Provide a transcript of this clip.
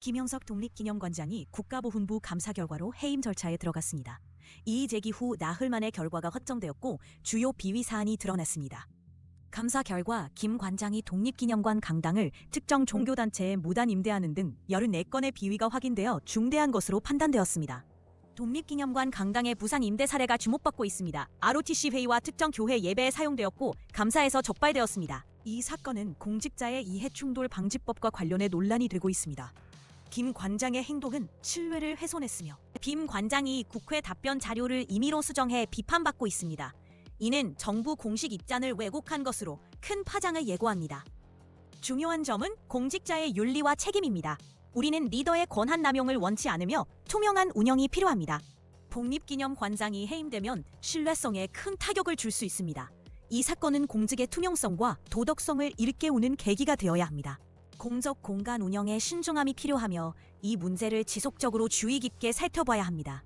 김영석 독립기념관장이 국가보훈부 감사 결과로 해임 절차에 들어갔습니다. 이의 제기 후 나흘 만에 결과가 확정되었고 주요 비위 사안이 드러났습니다. 감사 결과 김 관장이 독립기념관 강당을 특정 종교단체에 무단 임대하는 등 14건의 비위가 확인되어 중대한 것으로 판단되었습니다. 독립기념관 강당의 부상 임대 사례가 주목받고 있습니다. ROTC 회의와 특정 교회 예배에 사용되었고 감사에서 적발되었습니다. 이 사건은 공직자의 이해충돌 방지법과 관련해 논란이 되고 있습니다. 김 관장의 행동은 신뢰를 훼손했으며 김 관장이 국회 답변 자료를 임의로 수정해 비판받고 있습니다. 이는 정부 공식 입장을 왜곡한 것으로 큰 파장을 예고합니다. 중요한 점은 공직자의 윤리와 책임입니다. 우리는 리더의 권한 남용을 원치 않으며 투명한 운영이 필요합니다. 독립기념 관장이 해임되면 신뢰성에 큰 타격을 줄 수 있습니다. 이 사건은 공직의 투명성과 도덕성을 일깨우는 계기가 되어야 합니다. 공적 공간 운영에 신중함이 필요하며 이 문제를 지속적으로 주의 깊게 살펴봐야 합니다.